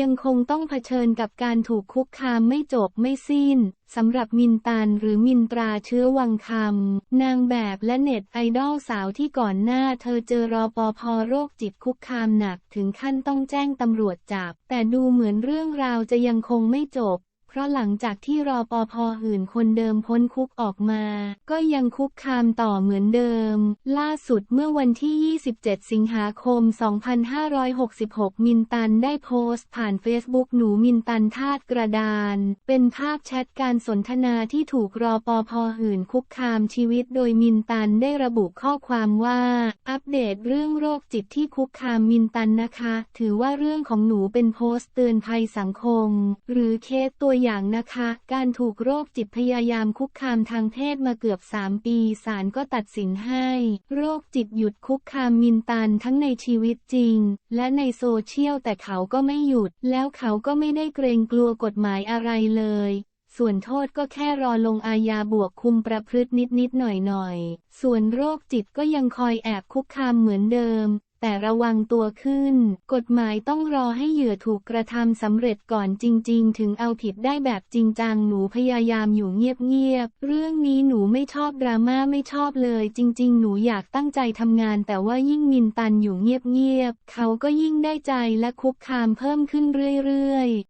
ยังคงต้องเผชิญกับการถูกคุกคามไม่จบไม่สิ้นสำหรับมินตานหรือมินตราเชื้อวังคำนางแบบและเน็ตไอดอลสาวที่ก่อนหน้าเธอเจอรอปภโรคจิตคุกคามหนักถึงขั้นต้องแจ้งตำรวจจับ แต่ดูเหมือนเรื่องราวจะยังคงไม่จบ ราะหลังจากที่รอปภหื่นคนเดิมพ้นคุกออกมา ก็ยังคุกคามต่อเหมือนเดิม ล่าสุดเมื่อวันที่ 27 สิงหาคม 2566 มินตันได้โพสต์ผ่านเฟซบุ๊กหนูมินตันทาดกระดาน เป็นภาพแชทการสนทนาที่ถูกรอปภหื่นคุกคามชีวิตโดยมินตันได้ระบุข้อความว่า อัปเดตเรื่องโรคจิตที่คุกคามมินตันนะคะ ถือว่าเรื่องของหนูเป็นโพสต์เตือนภัยสังคม หรือเคสตัวอย่างนะคะ การถูกโรคจิตพยายามคุกคามทางเพศมาเกือบ 3 ปีศาลก็ตัดสินให้ โรคจิตหยุดคุกคามมินตันทั้งในชีวิตจริง และในโซเชียลแต่เขาก็ไม่หยุด แล้วเขาก็ไม่ได้เกรงกลัวกฎหมายอะไรเลยส่วนโทษก็แค่รอลงอาญาบวกคุมประพฤตินิดนิดหน่อยหน่อยๆส่วนโรคจิตก็ยังคอยแอบคุกคามเหมือนเดิม แต่ระวังตัวขึ้น กฎหมายต้องรอให้เหยื่อถูกกระทำสำเร็จก่อนจริง ๆ ถึงเอาผิดได้แบบจริงจังหนูพยายามอยู่เงียบๆเรื่องนี้หนูไม่ชอบดราม่าไม่ชอบเลย จริง ๆ หนูอยากตั้งใจทำงาน แต่ว่ายิ่งมินตันอยู่เงียบๆเขาก็ยิ่งได้ใจและคุกคามเพิ่มขึ้นเรื่อยๆ